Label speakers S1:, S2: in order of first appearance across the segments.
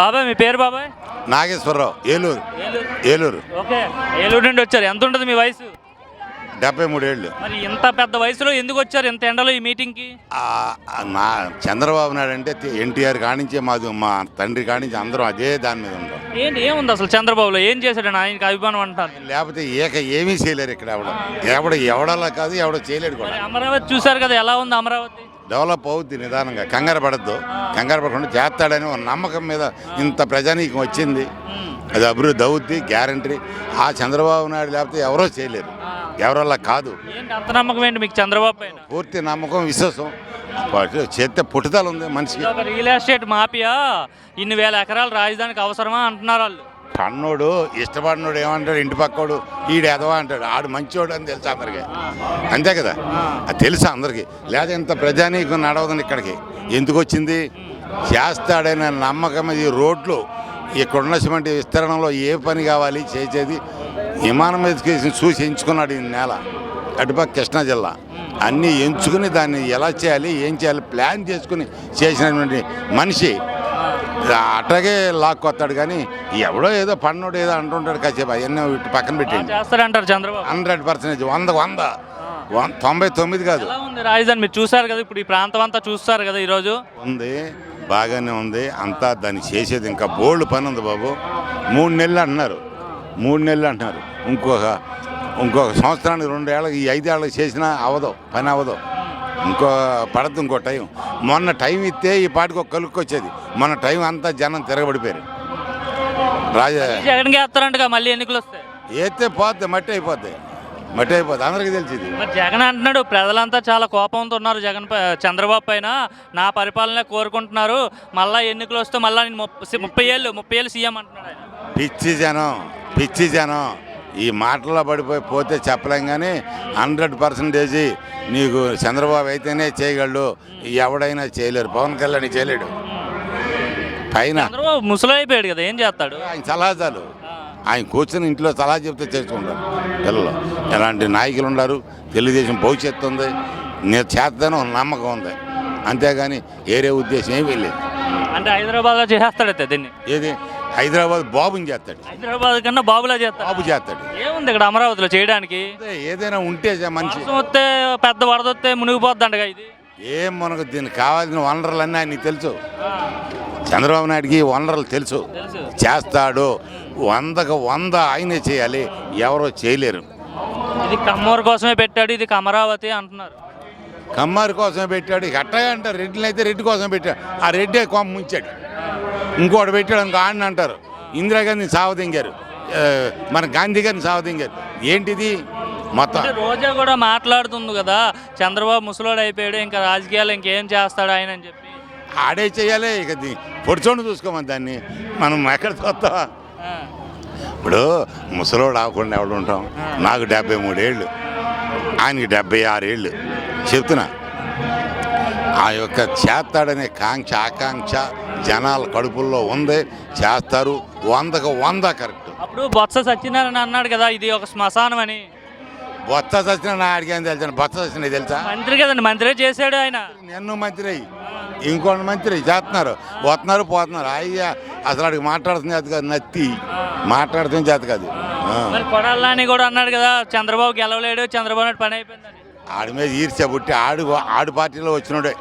S1: బాబాయ్ మీ పేరు బాబాయ్?
S2: నాగేశ్వరరావు ఏలూరు.
S1: ఏలూరు.
S2: ఏలూరు.
S1: ఓకే. ఏలూరు నుండి వచ్చారు. ఎంత ఉంటుంది మీ వయసు?
S2: డెబ్బై మూడేళ్ళు.
S1: మరి ఇంత పెద్ద వయసులో ఎందుకు వచ్చారు? ఇంత ఎండలో ఈ మీటింగ్కి?
S2: నా చంద్రబాబు నాయుడు అంటే ఎన్టీఆర్ కానించే మాది మా తండ్రి కానించి అందరం అదే దాని మీద ఉంటాం.
S1: ఏంటి ఏముంది అసలు చంద్రబాబులో? ఏం చేశాడని ఆయనకి అభిమానం అంటారు.
S2: లేకపోతే ఏక ఏమీ చేయలేరు ఇక్కడ ఎవడ. ఎవడ ఎవడలా కాదు ఎవడ చేయలేడు కూడా.
S1: మరి అమరావతి చూశారు కదా ఎలా ఉంది అమరావతి?
S2: డెవలప్ అవుద్ది నిదానంగా. కంగారు పడద్దు. కంగారు పడకుండా చేస్తాడని ఒక నమ్మకం మీద ఇంత ప్రజానీకం వచ్చింది. అది అభివృద్ధి అవుద్ది గ్యారంటీ. ఆ చంద్రబాబు నాయుడు లేకపోతే ఎవరో చేయలేరు. ఎవరల్లా కాదు.
S1: అంత నమ్మకం ఏంటి మీకు చంద్రబాబు
S2: పూర్తి నమ్మకం విశ్వాసం. చేస్తే పుట్టుదల ఉంది మనిషికి.
S1: Real estate mafia. ఇన్ని వేల ఎకరాలు రాజధానికి అవసరమా అంటున్నారు వాళ్ళు.
S2: పన్నోడు ఇష్టపడినోడు ఏమంటాడు? ఇంటి పక్కోడు ఈడు ఎదవా అంటాడు. ఆడు మంచోడు అని తెలుసు అందరికి? అంతే కదా? అది తెలుసు అందరికి? లేదా ఇంత ప్రజానీకం నడవదని ఇక్కడికి? ఎందుకు వచ్చింది? చేస్తాడనే నమ్మకం ఈ రోడ్లు సిమెంట్ విస్తరణలో ఏ పని కావాలి చేసేది? విమానం మీదకి చూసి ఎంచుకున్నాడు ఈ నేల. అటుపక్క కృష్ణా జిల్లా. అన్నీ ఎంచుకుని దాన్ని ఎలా చేయాలి ఏం చేయాలి ప్లాన్ చేసుకుని చేసినటువంటి మనిషి అట్లాగే లాక్కొస్తాడు కానీ ఎవడో ఏదో పన్నుడు ఏదో అంటుంటాడు కాసేపు అవన్నీ ఇటు పక్కన పెట్టండి
S1: చేస్తారంటారు చంద్రబాబు?
S2: హండ్రెడ్ పర్సెంటేజ్ వంద వంద. వం- తొంభై తొమ్మిది కాదు.
S1: ఎలా ఉంది రాజధాని? మీరు చూసారు కదా ఇప్పుడు ఈ ప్రాంతం అంతా చూస్తారు కదా ఈరోజు?
S2: ఉంది బాగానే ఉంది. అంతా దాన్ని చేసేది ఇంకా బోల్డ్ పని ఉంది బాబు. మూడు నెలలు అంటున్నారు. మూడు నెలలు అంటున్నారు. ఇంకొక ఇంకొక సంవత్సరానికి రెండేళ్ళకి ఈ ఐదేళ్ళకి చేసినా అవదు పని అవదు. ఇంకో పడద్దు ఇంకో టైం. మొన్న టైం ఇస్తే ఈ పాటికి ఒక కలుక్కు వచ్చేది మొన్న టైం అంతా జనం తిరగబడిపోయారు. రాజా
S1: జగన్ వేస్తారంటగా మళ్ళీ ఎన్నికలు వస్తాయి?
S2: ఏతే పోద్ది మట్టి అయిపోద్ది. మట్టి అయిపోద్ది. అందరికీ తెలిసింది.
S1: మరి జగన్ అంటున్నాడు ప్రజలంతా చాలా కోపంతో ఉన్నారు జగన్ పై చంద్రబాబు పైన. నా పరిపాలన కోరుకుంటున్నారు. మళ్ళా ఎన్నికలు వస్తే మళ్ళీ నేను ముప్పై ముప్పై ఏళ్ళు ముప్పై ఏళ్ళు సీఎం అంటున్నాడు ఆయన.
S2: పిచ్చి జనం పిచ్చి జనం. ఈ మాటల్లో పడిపోయి పోతే చెప్పలేం కానీ హండ్రెడ్ పర్సెంటేజ్ నీకు చంద్రబాబు అయితేనే చేయగలడు. ఎవడైనా చేయలేరు పవన్ కళ్యాణ్ చేయలేడు. పైన
S1: చంద్రబాబు ముసలి అయిపోయాడు కదా ఏం చేస్తాడు?
S2: ఆయన సలహాదాలు ఆయన కూర్చొని ఇంట్లో సలహా చెప్తే చేసుకుంటారు పిల్లలు. ఎలాంటి నాయకులు ఉన్నారు? తెలుగుదేశం భవిష్యత్తు ఉంది. నేను చేస్తాను నమ్మకం ఉంది. అంతేగాని ఏరే ఉద్దేశం ఏమీ లేదు.
S1: అంటే హైదరాబాద్లో చేస్తాడైతే దీన్ని?
S2: ఏది? హైదరాబాద్ బాబుని చేస్తాడు.
S1: హైదరాబాద్ కన్నా బాబులా చేస్తాడు.
S2: బాబు చేస్తాడు.
S1: ఏముంది ఇక్కడ అమరావతిలో చేయడానికి?
S2: అదే ఏదైనా ఉంటే చే- మనిషి.
S1: వర్షం వస్తే పెద్ద వరద వస్తే మునిగిపోద్దంటగా ఇది.
S2: ఏం మనకు దీనికి కావాల్సిన వనరులన్నీ ఆయనకి తెలుసు. చంద్రబాబు నాయుడికి వనరులు తెలుసు.
S1: తెలుసు.
S2: చేస్తాడు. వందకు వంద ఆయనే చేయాలి. ఎవరో చేయలేరు.
S1: ఇది కమ్మూరు కోసమే పెట్టాడు ఇది అమరావతి అంటున్నారు.
S2: కమ్మారి కోసమే పెట్టాడు. ఇక అట్టగా అంటారు. రెడ్డిని అయితే రెడ్డి కోసం పెట్టాడు. ఆ రెడ్డే కొమ్మ ముంచాడు. ఇంకోటి పెట్టాడు ఇంకో ఆడిని అంటారు. ఇందిరాగాంధీని సావదింగారు. మన గాంధీ గారిని సావదింగారు. ఏంటిది? మొత్తం.
S1: రోజా కూడా మాట్లాడుతుంది కదా. చంద్రబాబు ముసలోడు అయిపోయాడు. ఇంకా రాజకీయాలు ఇంకేం చేస్తాడు ఆయన అని చెప్పి.
S2: ఆడే చేయాలి. ఇక పొడిచోండి చూసుకోమని దాన్ని. మనం ఎక్కడ చూస్తావా
S1: ఆ.
S2: ఇప్పుడు ముసలోడు ఆకుండా ఎవడు ఉంటాం నాకు డెబ్బై మూడేళ్ళు. ఆయనకి డెబ్బై ఆరేళ్ళు. చెప్తున్నా. ఆ యొక్క చేస్తాడనే కాంక్ష ఆకాంక్ష జనాల కడుపుల్లో ఉంది చేస్తారు. వందకు వంద కరెక్ట్.
S1: అప్పుడు బొత్స సత్యనారాయణ అన్నాడు కదా ఇది ఒక శ్మశానం అని.
S2: సచిన నా అడిగాను తెలుసా? బొత్త సచిన తెలుసా?
S1: మంత్రి కదండి మంత్రే చేశాడు ఆయన.
S2: నిన్ను మంత్రి అయ్యి. ఇంకోటి మంత్రి చేస్తున్నారు. వస్తున్నారు పోతున్నారు. అయ్యా అసలు అడిగి మాట్లాడుతుంది చేత కాదు నత్తి. మాట్లాడుతుంది చేత కాదు.
S1: కొడాలని కూడా అన్నాడు కదా చంద్రబాబు గెలవలేడు చంద్రబాబు నాయుడు పని అయిపోయిందని.
S2: ఆడి మీద ఈర్చా పుట్టి ఆడు ఆడు పార్టీలో వచ్చినోడే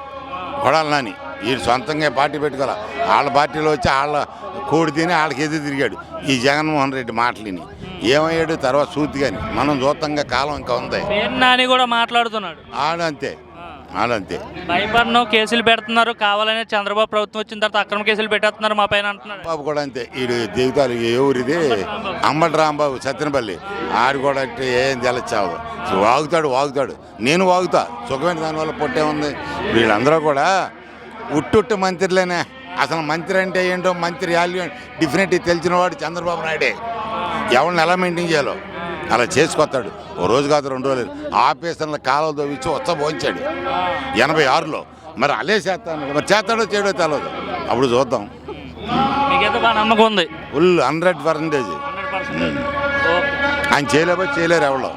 S2: కొడాలి నాని వీడు సొంతంగా పార్టీ పెట్టుకోవాలి? వాళ్ళ పార్టీలో వచ్చి వాళ్ళ కోడి తిని వాళ్ళకి ఎదురు తిరిగాడు. ఈ జగన్మోహన్ రెడ్డి మాటలిని. ఏమయ్యాడు? తర్వాత సూతి కానీ మనం చూతంగా కాలం ఇంకా ఉంది.
S1: నాని కూడా మాట్లాడుతున్నాడు.
S2: ఆడంతే. ఆడంతే
S1: భయపడను కేసులు పెడుతున్నారు. కావాలనే చంద్రబాబు ప్రభుత్వం వచ్చిన తర్వాత అక్రమ కేసులు పెట్టేస్తున్నారు మా పైన
S2: బాబు కూడా అంతే. జీవితాలు ఏ ఊరిది? అంబటి రాంబాబు సత్యనపల్లి. ఆడు కూడా అంటే ఏం తెలచావు వాగుతాడు వాగుతాడు. నేను వాగుతా. సుఖమైన దానివల్ల పొట్టే ఉంది. వీళ్ళందరూ కూడా ఉట్టుట్టు మంత్రులేనే. అసలు మంత్రి అంటే ఏంటో మంత్రి వాల్యూ డిఫరెంట్ తెలిసిన వాడు చంద్రబాబు నాయుడే. ఎవరిని ఎలా మెయింటైన్ చేయాలో? అలా చేసుకొస్తాడు. ఓ రోజు కాదు రెండు రోజులు. ఆఫీసర్ల కాలువలు తవ్వించి వచ్చ పోయించాడు ఎనభై ఆరులో. మరి అలే చేస్తాను మరి చేస్తాడో చేయడో తెలియదు అప్పుడు చూద్దాం.
S1: మీకైతే బాగా నమ్మకం ఉంది?
S2: Full hundred percentage. ఆయన చేయలేకపోతే చేయలేరు ఎవరు.